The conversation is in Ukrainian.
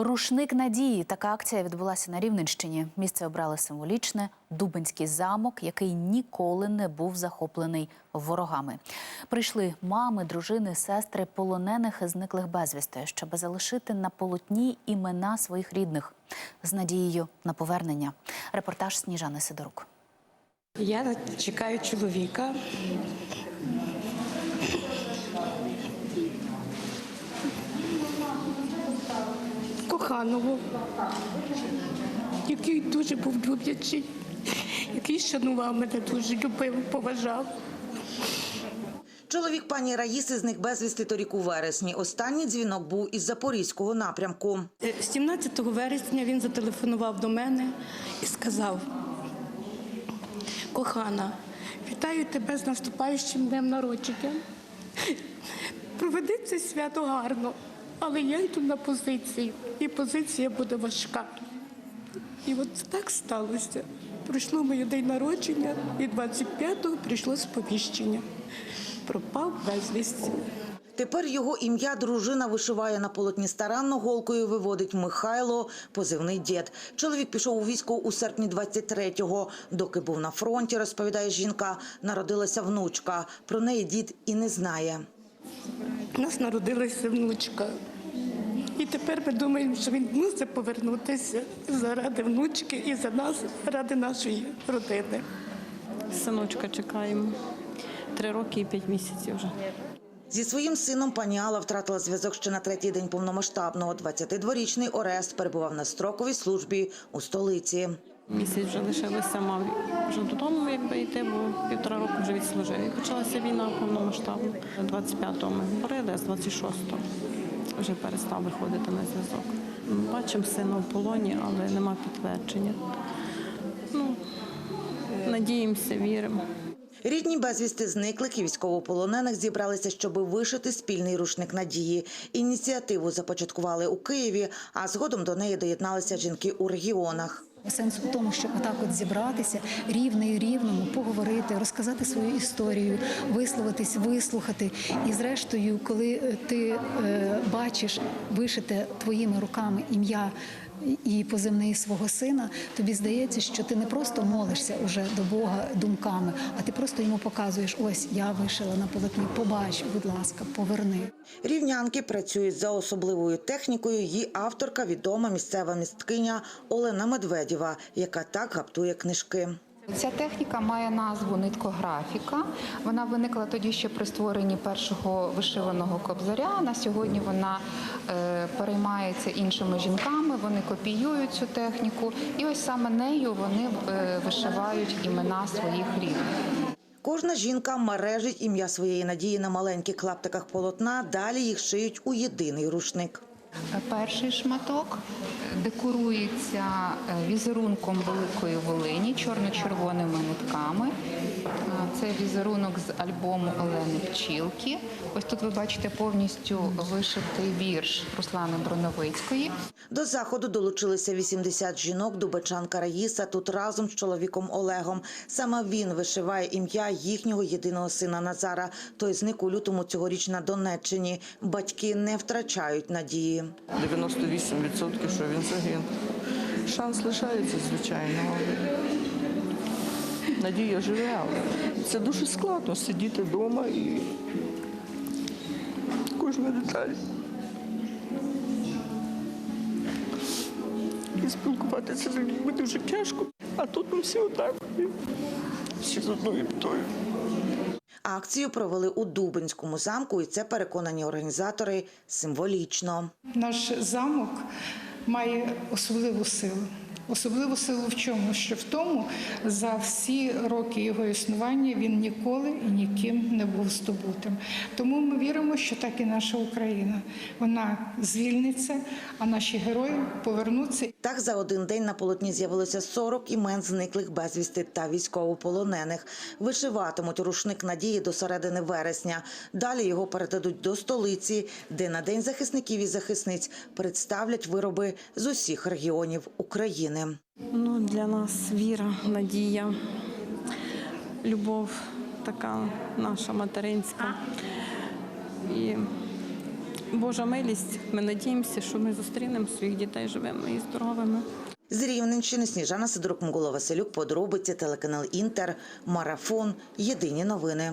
Рушник надії. Така акція відбулася на Рівненщині. Місце обрали символічне Дубинський замок, який ніколи не був захоплений ворогами. Прийшли мами, дружини, сестри полонених і зниклих безвісти, щоб залишити на полотні імена своїх рідних з надією на повернення. Репортаж Сніжани Сидорук. Я чекаю чоловіка. Коханого, який дуже був люблячий, який шанував мене, дуже любив, поважав. Чоловік пані Раїси зник безвісти торік у вересні. Останній дзвінок був із запорізького напрямку. Е, 17 вересня він зателефонував до мене і сказав: кохана, вітаю тебе з наступаючим днем народження. Проведи це свято гарно, але я йду на позицію, і позиція буде важка. І от так сталося. Пройшло моє день народження, і 25-го прийшло сповіщення. Пропав безвісті. Тепер його ім'я дружина вишиває на полотні старанно голкою виводить Михайло, позивний дід. Чоловік пішов у військо у серпні 23-го. Доки був на фронті, розповідає жінка, народилася внучка. Про неї дід і не знає. У нас народилася внучка. І тепер ми думаємо, що він мусить повернутися заради внучки і за нас, ради нашої родини. Синочка чекаємо. Три роки і п'ять місяців вже. Зі своїм сином пані Алла втратила зв'язок ще на третій день повномасштабного. 22-річний Орест перебував на строковій службі у столиці. Місяць вже лишилося, мав вже додому якби йти, бо півтора року вже відслужив. І почалася війна повномасштабна. 25-го ми говорили, а з 26-го вже перестав виходити на зв'язок. Бачимо сина в полоні, але нема підтвердження. Ну, надіємося, віримо. Рідні безвісти зниклих і військовополонених зібралися, щоб вишити спільний рушник надії. Ініціативу започаткували у Києві, а згодом до неї доєдналися жінки у регіонах. Сенс у тому, щоб отак от зібратися рівний рівному, поговорити, розказати свою історію, висловитись, вислухати. І зрештою, коли ти е, бачиш вишите твоїми руками ім'я і позивний свого сина, тобі здається, що ти не просто молишся уже до Бога думками, а ти просто йому показуєш: ось я вишила на полотні. Побач, будь ласка, поверни. Рівнянки працюють за особливою технікою. Її авторка відома місцева місткиня Олена Медведєва, яка так гаптує книжки. Ця техніка має назву ниткографіка. Вона виникла тоді, ще при створенні першого вишиваного кобзаря. На сьогодні вона е, переймається іншими жінками. Вони копіюють цю техніку, і ось саме нею вони е, вишивають імена своїх рідних. Кожна жінка мережить ім'я своєї надії на маленьких клаптиках полотна. Далі їх шиють у єдиний рушник. Перший шматок декорується е, візерунком великої волині чорно-червоними нитками. Це візерунок з альбому Олени Пчілки. Ось тут ви бачите повністю вишитий вірш Руслани Броновицької. До заходу долучилися 80 жінок. Дубачанка Раїса тут разом з чоловіком Олегом. Саме він вишиває ім'я їхнього єдиного сина Назара. Той зник у лютому цьогоріч на Донеччині. Батьки не втрачають надії. 98%, що він загинув. Шанс лишається, звичайно. Надія живе, але це дуже складно сидіти вдома і кожна деталь. І спілкуватися з людьми дуже тяжко. А тут ми всі отак. Всі з одною метою. Акцію провели у Дубинському замку, і це переконані організатори символічно. Наш замок має особливу силу. Особливу силу в чому? Що в тому за всі роки його існування він ніколи і ніким не був здобутим. Тому ми віримо, що так і наша Україна. Вона звільниться, а наші герої повернуться Так за один день на полотні з'явилося 40 імен зниклих безвісти та військовополонених. Вишиватимуть рушник надії до середини вересня. Далі його передадуть до столиці, де на день захисників і захисниць представлять вироби з усіх регіонів України. Ну, для нас віра, надія, любов така наша материнська. І Божа милість. Ми надіємося, що ми зустрінемо своїх дітей живими і здоровими. З Рівненщини Сніжана Сидорук, Микола Василюк, подробиці, телеканал Інтер, Марафон, Єдині новини.